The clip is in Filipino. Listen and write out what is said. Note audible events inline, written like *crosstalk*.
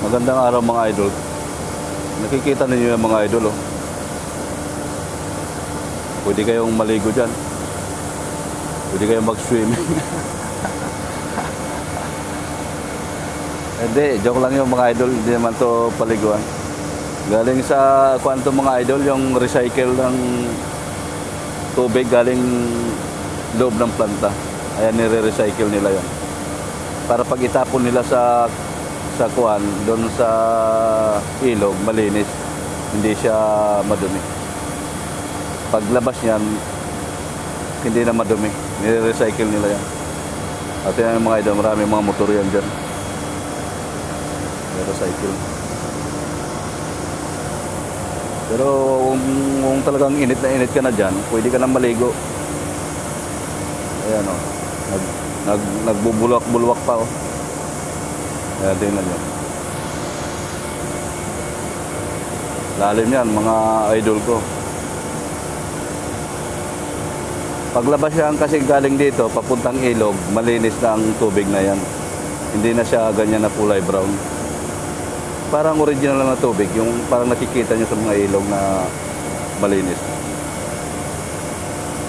Magandang araw mga idol. Nakikita ninyo yung mga idol oh. Pwede kayong maligo dyan. Pwede kayong mag-swimming. *laughs* Hindi, joke lang yung mga idol. Hindi naman to paliguan. Galing sa kwanto mga idol, yung recycle ng tubig galing loob ng planta. Ayan, nire-recycle nila yon Para pag itapon nila sa sa kuan, doon sa ilog, malinis. Hindi siya madumi. Paglabas niyan, hindi na madumi. Nire-recycle nila yan. At yan yung mga idol, marami mga motor yan dyan. Nire-recycle. Pero kung, kung talagang init na init ka na dyan, pwede ka na maligo. Ayan o. Nag, nag, nagbubulwak-bulwak pa o. Ayan, tingnan nyo. Lalim yan, mga idol ko. Paglabas yan kasi galing dito, papuntang ilog, malinis na ang tubig na yan. Hindi na siya ganyan na kulay brown. Parang original na tubig, yung parang nakikita nyo sa mga ilog na malinis.